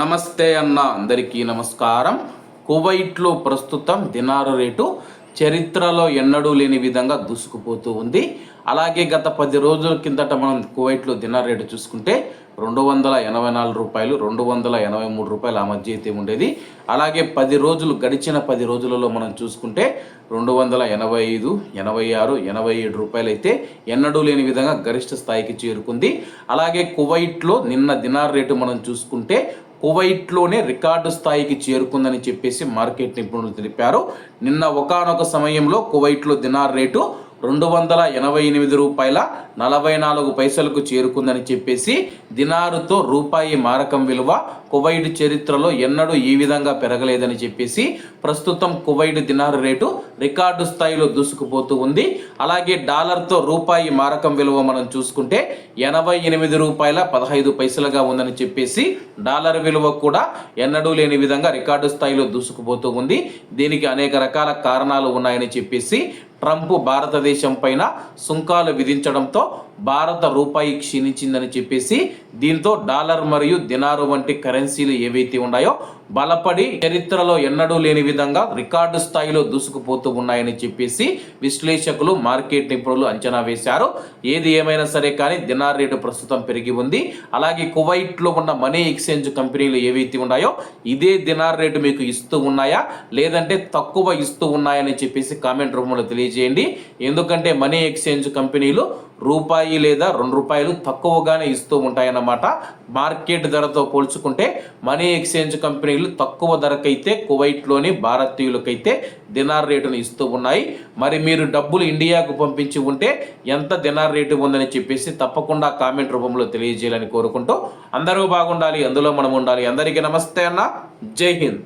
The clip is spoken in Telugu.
నమస్తే అన్న అందరికీ నమస్కారం. కువైట్లో ప్రస్తుతం దినారు రేటు చరిత్రలో ఎన్నడూ లేని విధంగా దూసుకుపోతూ ఉంది. అలాగే గత పది రోజుల కిందట మనం కువైట్లో దినార్ రేటు చూసుకుంటే రెండు వందల ఎనభై నాలుగు రూపాయలు రెండు వందల ఎనభై మూడు రూపాయలు ఆ మధ్య అయితే ఉండేది. అలాగే పది రోజులు గడిచిన పది రోజులలో మనం చూసుకుంటే రెండు వందల ఎనభై ఐదు ఎనభై ఆరు ఎనభై ఏడు రూపాయలు అయితే ఎన్నడూ లేని విధంగా గరిష్ట స్థాయికి చేరుకుంది. అలాగే కువైట్లో నిన్న దినార్ రేటు మనం చూసుకుంటే కువైట్లోనే రికార్డు స్థాయికి చేరుకుందని చెప్పేసి మార్కెట్ నిపుణులు తెలిపారు. నిన్న ఒకానొక సమయంలో కువైట్లో దినార్ రేటు రెండు వందల ఎనభై ఎనిమిది రూపాయల నలభై నాలుగు పైసలకు చేరుకుందని చెప్పేసి దినారుతో రూపాయి మారకం విలువ కువైట్ చరిత్రలో ఎన్నడూ ఈ విధంగా పెరగలేదని చెప్పేసి ప్రస్తుతం కువైట్ దినారు రేటు రికార్డు స్థాయిలో దూసుకుపోతూ ఉంది. అలాగే డాలర్తో రూపాయి మారకం విలువ మనం చూసుకుంటే ఎనభై ఎనిమిది రూపాయల పదహైదు పైసలుగా ఉందని చెప్పేసి డాలర్ విలువ కూడా ఎన్నడూ లేని విధంగా రికార్డు స్థాయిలో దూసుకుపోతూ ఉంది. దీనికి అనేక రకాల కారణాలు ఉన్నాయని చెప్పేసి ట్రంప్ భారతదేశం పైన సుంకాలు విధించడంతో భారత రూపాయి క్షీణించిందని చెప్పేసి దీంతో డాలర్ మరియు దినారు వంటి కరెన్సీ కరెన్సీలు ఏవైతే ఉన్నాయో బలపడి చరిత్రలో ఎన్నడూ లేని విధంగా రికార్డు స్థాయిలో దూసుకుపోతూ ఉన్నాయని చెప్పేసి విశ్లేషకులు మార్కెట్ నిపుణులు అంచనా వేశారు. ఏది ఏమైనా సరే కానీ దినార్ రేటు ప్రస్తుతం పెరిగి ఉంది. అలాగే కువైట్లో ఉన్న మనీ ఎక్స్చేంజ్ కంపెనీలు ఏవైతే ఉన్నాయో ఇదే దినార్ రేటు మీకు ఇస్తూ ఉన్నాయా? లేదంటే తక్కువ ఇస్తూ ఉన్నాయని చెప్పేసి కామెంట్ రూపంలో తెలియజేయండి. ఎందుకంటే మనీ ఎక్స్చేంజ్ కంపెనీలు రూపాయి లేదా రెండు రూపాయలు తక్కువగానే ఇస్తూ ఉంటాయన్నమాట. మార్కెట్ ధరతో పోల్చుకుంటే మనీ ఎక్స్చేంజ్ కంపెనీలు తక్కువ ధరకైతే కువైట్లోని భారతీయులకైతే దినార్ రేటును ఇస్తూ ఉన్నాయి. మరి మీరు డబ్బులు ఇండియాకు పంపించి ఉంటే ఎంత దినార్ రేటు ఉందని చెప్పేసి తప్పకుండా కామెంట్ రూపంలో తెలియజేయాలని కోరుకుంటూ అందరూ బాగుండాలి అందులో మనం ఉండాలి. అందరికీ నమస్తే అన్న. జై హింద్.